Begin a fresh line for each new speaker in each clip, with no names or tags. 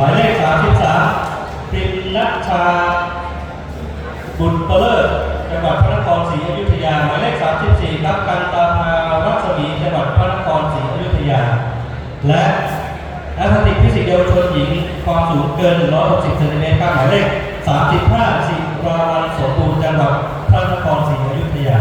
หมายเลข33พิมนัชชา บุญเปลิศจังหวัดพระนครศรีอยุธยา หมายเลข34ครับกันตาภารัศมีจังหวัดพระนครศรีอยุธยา และแอตติกฟิสิกส์เยาวชนหญิงความสูงเกิน 160เซนติเมตรครับหมายเลข35สิราวันสมบูรณ์จังหวัดพระนครศรีอยุธยา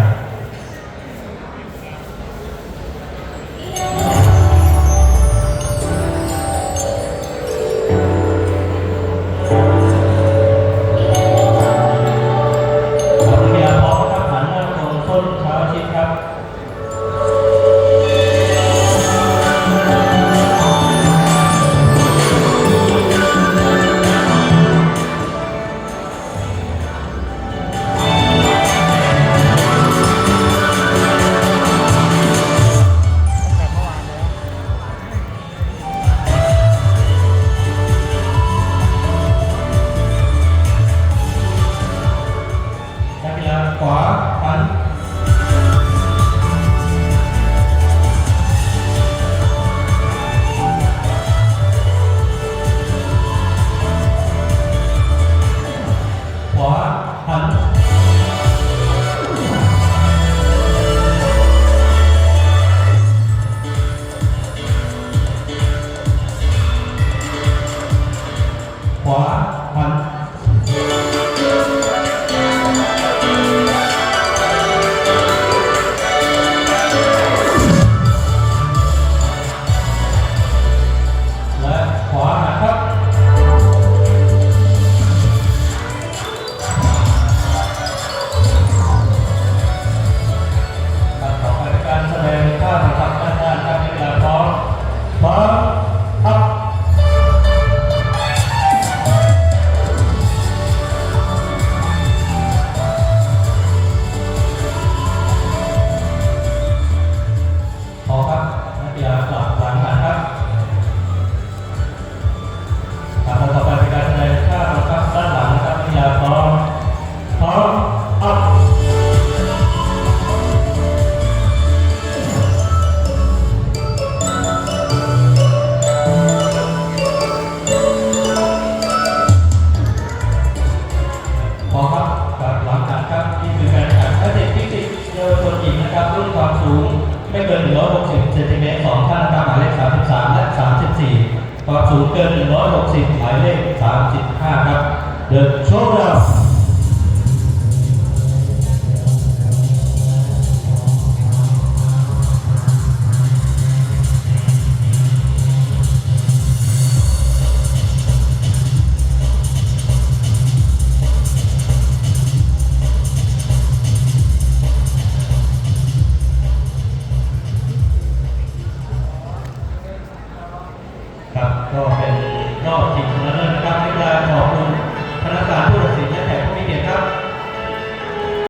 สูงเกิน160 หมายเลข 35 ครับ The Showdown